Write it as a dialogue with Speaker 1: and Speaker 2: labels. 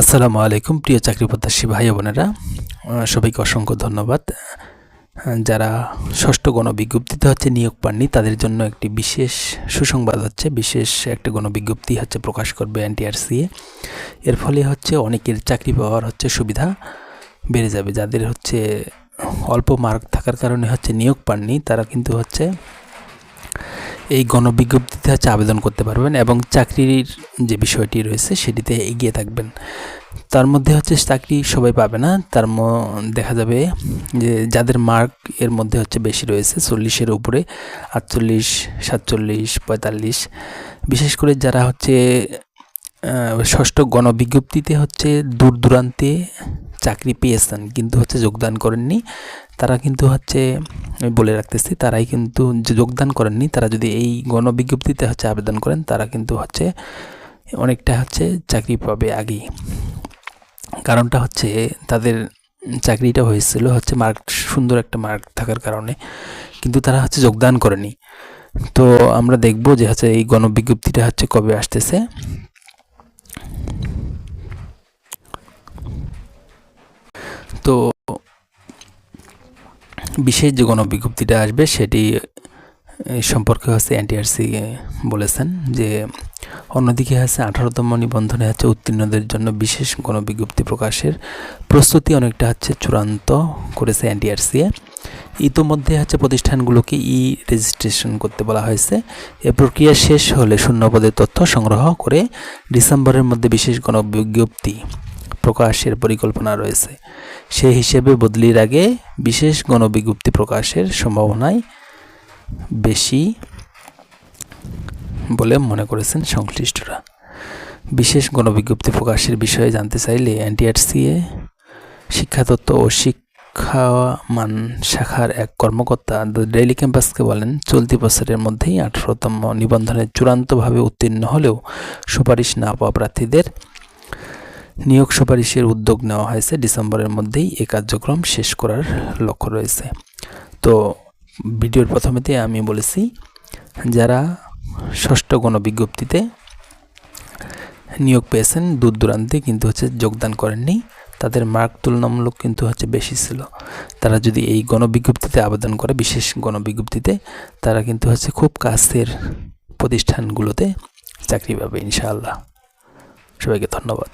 Speaker 1: আসসালামু আলাইকুম, প্রিয় চাকরি প্রত্যাশী ভাই বোনেরা। সবাইকে অসংখ্য ধন্যবাদ। যারা ষষ্ঠ গণবিজ্ঞপ্তিতে হচ্ছে নিয়োগ পাননি, তাদের জন্য একটি বিশেষ সুসংবাদ হচ্ছে, বিশেষ একটা গণবিজ্ঞপ্তি হচ্ছে প্রকাশ করবে এনটিআরসিএ এর ফলে হচ্ছে অনেকের চাকরি পাওয়ার হচ্ছে সুবিধা বেড়ে যাবে। যাদের হচ্ছে অল্প মার্ক থাকার কারণে হচ্ছে নিয়োগ পাননি, তারা কিন্তু হচ্ছে এই গণবিজ্ঞপ্তিতে হচ্ছে আবেদন করতে পারবেন এবং চাকরির যে বিষয়টি রয়েছে সেটিতে এগিয়ে থাকবেন। তার মধ্যে হচ্ছে চাকরি সবাই পাবে না। তার দেখা যাবে যে যাদের মার্ক এর মধ্যে হচ্ছে বেশি রয়েছে চল্লিশের উপরে, আটচল্লিশ, সাতচল্লিশ, পঁয়তাল্লিশ। বিশেষ করে যারা হচ্ছে ষষ্ঠ গণবিজ্ঞপ্তিতে হচ্ছে দূর দূরান্তে চাকরি পেয়েছেন কিন্তু হচ্ছে যোগদান করেননি, তারা কিন্তু হচ্ছে আমি বলে রাখতেছি, তারাই কিন্তু যোগদান করেননি, তারা যদি এই গণবিজ্ঞপ্তিতে হচ্ছে আবেদন করেন, তারা কিন্তু হচ্ছে অনেকটা হচ্ছে চাকরি পাবে আগেই। কারণটা হচ্ছে তাদের চাকরিটা হয়েছিল হচ্ছে মার্ক, সুন্দর একটা মার্ক থাকার কারণে, কিন্তু তারা হচ্ছে যোগদান করেনি। তো আমরা দেখব যে হচ্ছে এই গণবিজ্ঞপ্তিটা হচ্ছে কবে আসতেছে। তো বিশেষ যে গণবিজ্ঞপ্তিটা আসবে সেটি সম্পর্কে হচ্ছে এনটিআরসি বলেছেন যে, অন্যদিকে হচ্ছে আঠারোতম নিবন্ধনে হচ্ছে উত্তীর্ণদের জন্য বিশেষ গণবিজ্ঞপ্তি প্রকাশের প্রস্তুতি অনেকটা হচ্ছে চূড়ান্ত করেছে এনটিআরসি ইতোমধ্যে হচ্ছে প্রতিষ্ঠানগুলোকে ই রেজিস্ট্রেশন করতে বলা হয়েছে। এ প্রক্রিয়া শেষ হলে শূন্যপদের তথ্য সংগ্রহ করে ডিসেম্বরের মধ্যে বিশেষ গণবিজ্ঞপ্তি প্রকাশের পরিকল্পনা রয়েছে। সেই হিসেবে বদলির আগে বিশেষ গণবিজ্ঞপ্তি প্রকাশের সম্ভাবনাই বেশি বলে মনে করেছেন সংশ্লিষ্টরা। বিশেষ গণবিজ্ঞপ্তি প্রকাশের বিষয়ে জানতে চাইলে এনটিআরসিএ শিক্ষাতত্ত্ব ও শিক্ষামান শাখার এক কর্মকর্তা ডেইলি ক্যাম্পাসকে বলেন, চলতি বছরের মধ্যেই আঠারোতম নিবন্ধনে চূড়ান্তভাবে উত্তীর্ণ হলেও সুপারিশ না পাওয়া প্রার্থীদের নিয়োগ সুপারিশের উদ্যোগ নেওয়া হয়েছে। ডিসেম্বরের মধ্যেই এই কার্যক্রম শেষ করার লক্ষ্য রয়েছে। তো ভিডিওর প্রথমেতে আমি বলেছি, যারা ষষ্ঠ গণবিজ্ঞপ্তিতে নিয়োগ পেয়েছেন দূর দূরান্তে কিন্তু হচ্ছে যোগদান করেননি। তাদের মার্ক তুলনামূলক কিন্তু হচ্ছে বেশি ছিল। তারা যদি এই গণবিজ্ঞপ্তিতে আবেদন করে, বিশেষ গণবিজ্ঞপ্তিতে, তারা কিন্তু হচ্ছে খুব কাছের প্রতিষ্ঠানগুলোতে চাকরি পাবে ইনশাআল্লাহ। সবাইকে ধন্যবাদ।